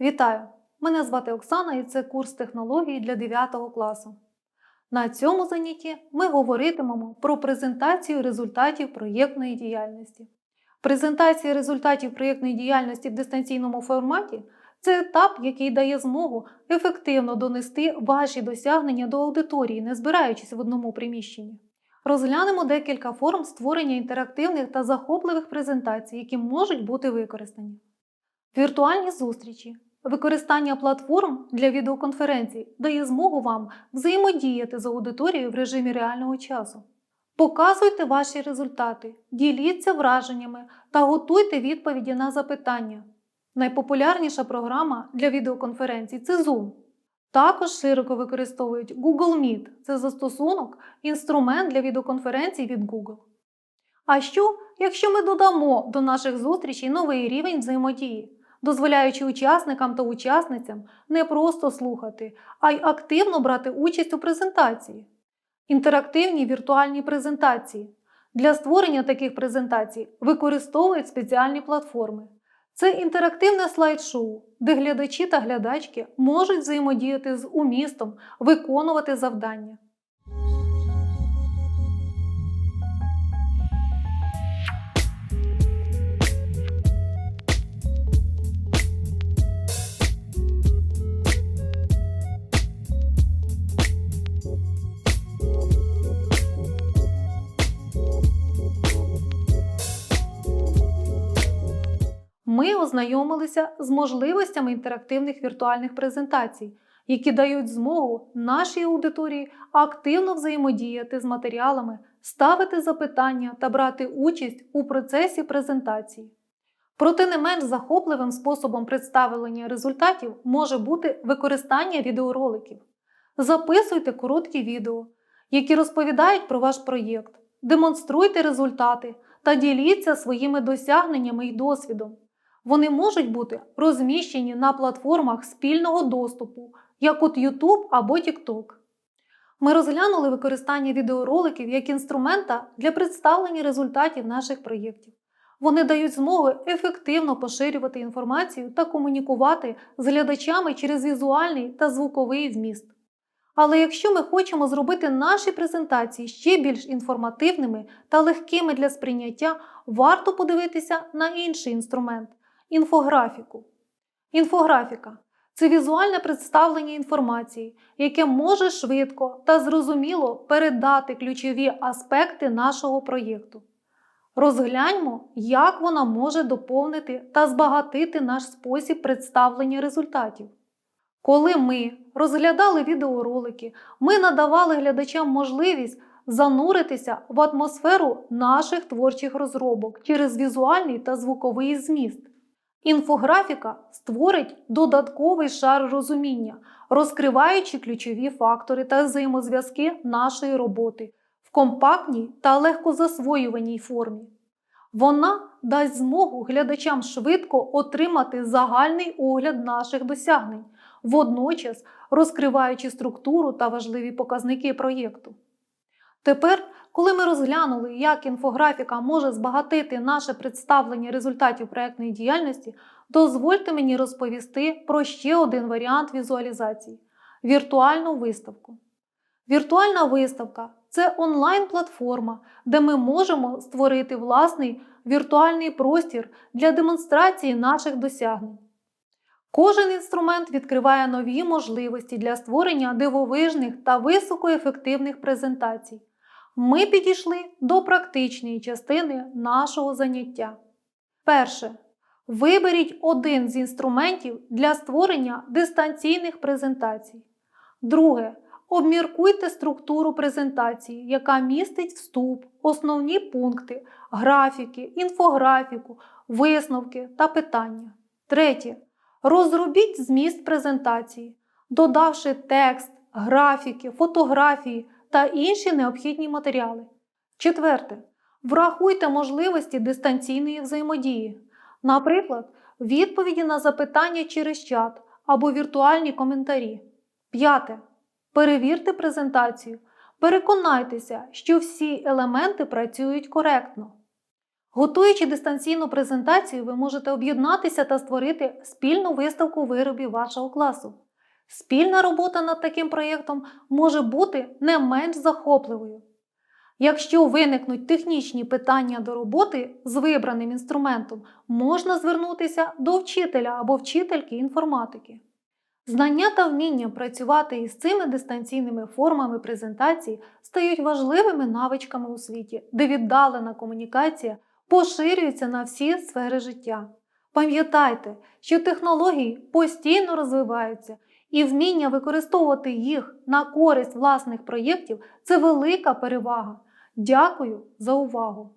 Вітаю! Мене звати Оксана і це курс технології для 9 класу. На цьому занятті ми говоритимемо про презентацію результатів проєктної діяльності. Презентація результатів проєктної діяльності в дистанційному форматі це етап, який дає змогу ефективно донести ваші досягнення до аудиторії, не збираючись в одному приміщенні. Розглянемо декілька форм створення інтерактивних та захопливих презентацій, які можуть бути використані. Віртуальні зустрічі. Використання платформ для відеоконференцій дає змогу вам взаємодіяти з аудиторією в режимі реального часу. Показуйте ваші результати, діліться враженнями та готуйте відповіді на запитання. Найпопулярніша програма для відеоконференцій це Zoom. Також широко використовують Google Meet це застосунок, інструмент для відеоконференцій від Google. А що, якщо ми додамо до наших зустрічей новий рівень взаємодії, дозволяючи учасникам та учасницям не просто слухати, а й активно брати участь у презентації? Інтерактивні віртуальні презентації. Для створення таких презентацій використовують спеціальні платформи. Це інтерактивне слайд-шоу, де глядачі та глядачки можуть взаємодіяти з умістом, виконувати завдання. Ми ознайомилися з можливостями інтерактивних віртуальних презентацій, які дають змогу нашій аудиторії активно взаємодіяти з матеріалами, ставити запитання та брати участь у процесі презентації. Проте не менш захопливим способом представлення результатів може бути використання відеороликів. Записуйте короткі відео, які розповідають про ваш проєкт, демонструйте результати та діліться своїми досягненнями і досвідом. Вони можуть бути розміщені на платформах спільного доступу, як от YouTube або TikTok. Ми розглянули використання відеороликів як інструмента для представлення результатів наших проєктів. Вони дають змогу ефективно поширювати інформацію та комунікувати з глядачами через візуальний та звуковий вміст. Але якщо ми хочемо зробити наші презентації ще більш інформативними та легкими для сприйняття, варто подивитися на інший інструмент інфографіку. Інфографіка це візуальне представлення інформації, яке може швидко та зрозуміло передати ключові аспекти нашого проєкту. Розгляньмо, як вона може доповнити та збагатити наш спосіб представлення результатів. Коли ми розглядали відеоролики, ми надавали глядачам можливість зануритися в атмосферу наших творчих розробок через візуальний та звуковий зміст. Інфографіка створить додатковий шар розуміння, розкриваючи ключові фактори та взаємозв'язки нашої роботи в компактній та легкозасвоюваній формі. Вона дасть змогу глядачам швидко отримати загальний огляд наших досягнень, водночас розкриваючи структуру та важливі показники проєкту. Тепер, коли ми розглянули, як інфографіка може збагатити наше представлення результатів проєктної діяльності, дозвольте мені розповісти про ще один варіант візуалізації віртуальну виставку. Віртуальна виставка це онлайн-платформа, де ми можемо створити власний віртуальний простір для демонстрації наших досягнень. Кожен інструмент відкриває нові можливості для створення дивовижних та високоефективних презентацій. Ми підійшли до практичної частини нашого заняття. Перше. Виберіть один з інструментів для створення дистанційних презентацій. Друге. Обміркуйте структуру презентації, яка містить вступ, основні пункти, графіки, інфографіку, висновки та питання. Третє. Розробіть зміст презентації, додавши текст, графіки, фотографії та інші необхідні матеріали. Четверте. Врахуйте можливості дистанційної взаємодії, наприклад, відповіді на запитання через чат або віртуальні коментарі. П'яте. Перевірте презентацію. Переконайтеся, що всі елементи працюють коректно. Готуючи дистанційну презентацію, ви можете об'єднатися та створити спільну виставку виробів вашого класу. Спільна робота над таким проєктом може бути не менш захопливою. Якщо виникнуть технічні питання до роботи з вибраним інструментом, можна звернутися до вчителя або вчительки інформатики. Знання та вміння працювати із цими дистанційними формами презентації стають важливими навичками у світі, де віддалена комунікація поширюється на всі сфери життя. Пам'ятайте, що технології постійно розвиваються, і вміння використовувати їх на користь власних проєктів це велика перевага. Дякую за увагу!